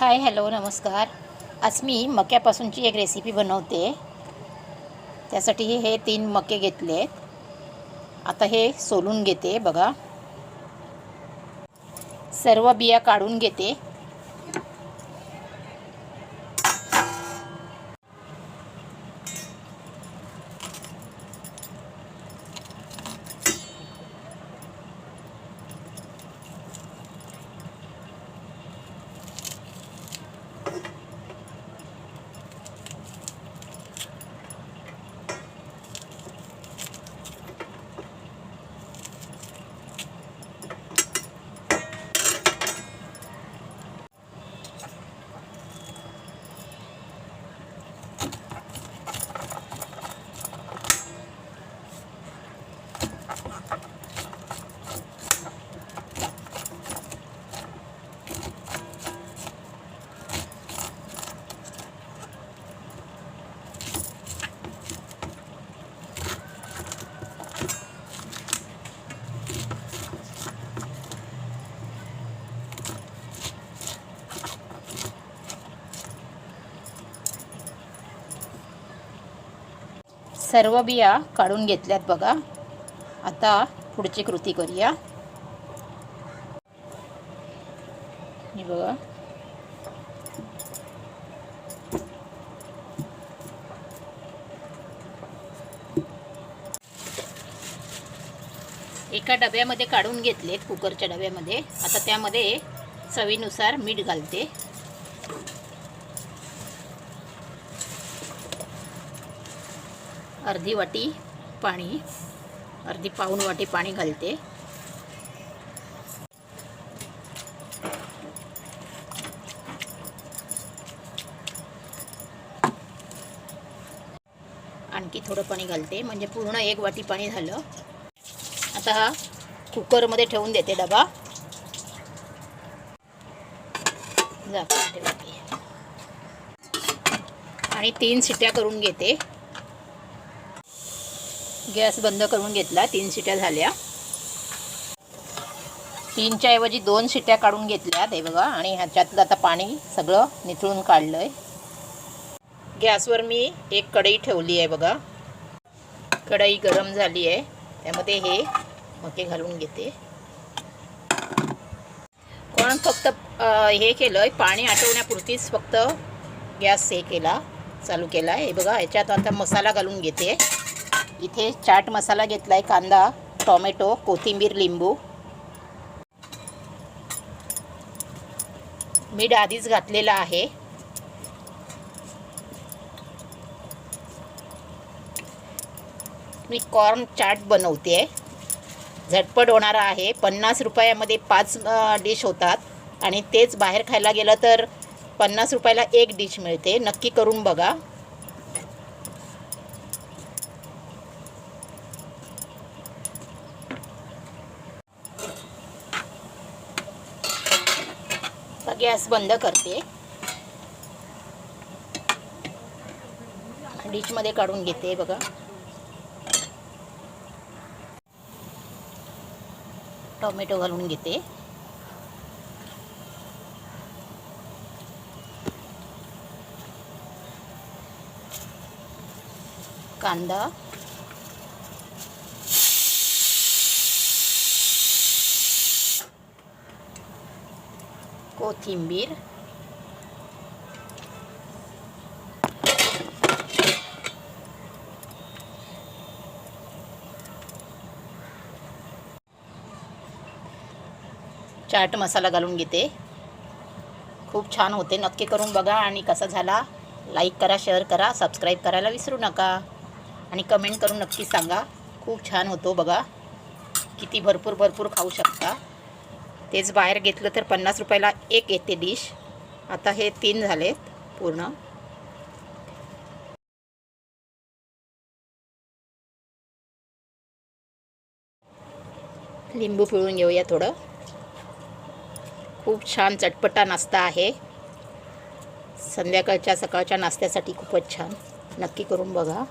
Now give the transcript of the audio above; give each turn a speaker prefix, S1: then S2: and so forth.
S1: Hi hello नमस्कार. आज मी मक्यापासूनची एक रेसिपी बनवते. त्यासाठी हे तीन मके घेतले. आहेत आता हे सोलून घेते बघा. सर्व बिया काढून घेते. सर्व बिया काढून घेतल्यात बघा. आता पुढची कृती करूया. हे बघा. एका डब्यामध्ये काढून घेतलेत कुकरच्या डब्यामध्ये. आता त्यामध्ये चवीनुसार मीठ घालते. अर्धी वाटी पाणी अर्धी पाऊन वाटी पाणी घालते. आणखी थोडं पाणी घालते म्हणजे पूर्ण एक वाटी पाणी झालं. आता हा कुकरमध्ये ठेवून देते डबा. आणि तीन शिट्या करून घेते. गॅस बंद करून घेतला तीन शिट्या झाल्या. तीनच्या ऐवजी दोन शिट्या काढून घेतल्या ते बघा. आणि ह्याच्यातलं आता पाणी सगळं निथळून काढलं आहे गॅसवर मी एक कढई ठेवली आहे बघा. कढई गरम झाली आहे. त्यामध्ये हे मके घालून घेते. कोण फक्त हे केलं आहे पाणी आटवण्यापुरतीच फक्त गॅस हे केला चालू केला आहे. हे बघा ह्याच्यात आता मसाला घालून घेते. इथे चाट मसाला घेतला आहे कांदा टॉमॅटो कोथिंबीर लिंबू. मीठ आधीच घातलेलं आहे. मी कॉर्न चाट बनवते. आहे झटपट होणारा आहे. पन्नास रुपयामध्ये पाच डिश होतात. आणि तेच बाहेर खायला गेलं तर पन्नास रुपयाला एक डिश मिळते. नक्की करून बघा. गॅस बंद करते. डिशमध्ये काढून घेते बघा. टोमॅटो घालून घेते. कांदा. कोथिंबीर चाट मसाला घालून घेते. खूप छान होते. नक्की करून बघा आणि कसा झाला लाईक करा शेअर करा सबस्क्राईब करायला विसरू नका. आणि कमेंट करून नक्की सांगा. खूप छान होतो बघा. किती भरपूर भरपूर खाऊ शकता. तेच बाहेर घेतलं तर पन्नास रुपयाला एक येते डिश आता हे तीन झालेत पूर्ण. लिंबू पिळून घेऊया थोडं. खूप छान चटपटा नाश्ता आहे. संध्याकाळच्या सकाळच्या नाश्त्यासाठी खूपच छान. नक्की करून बघा.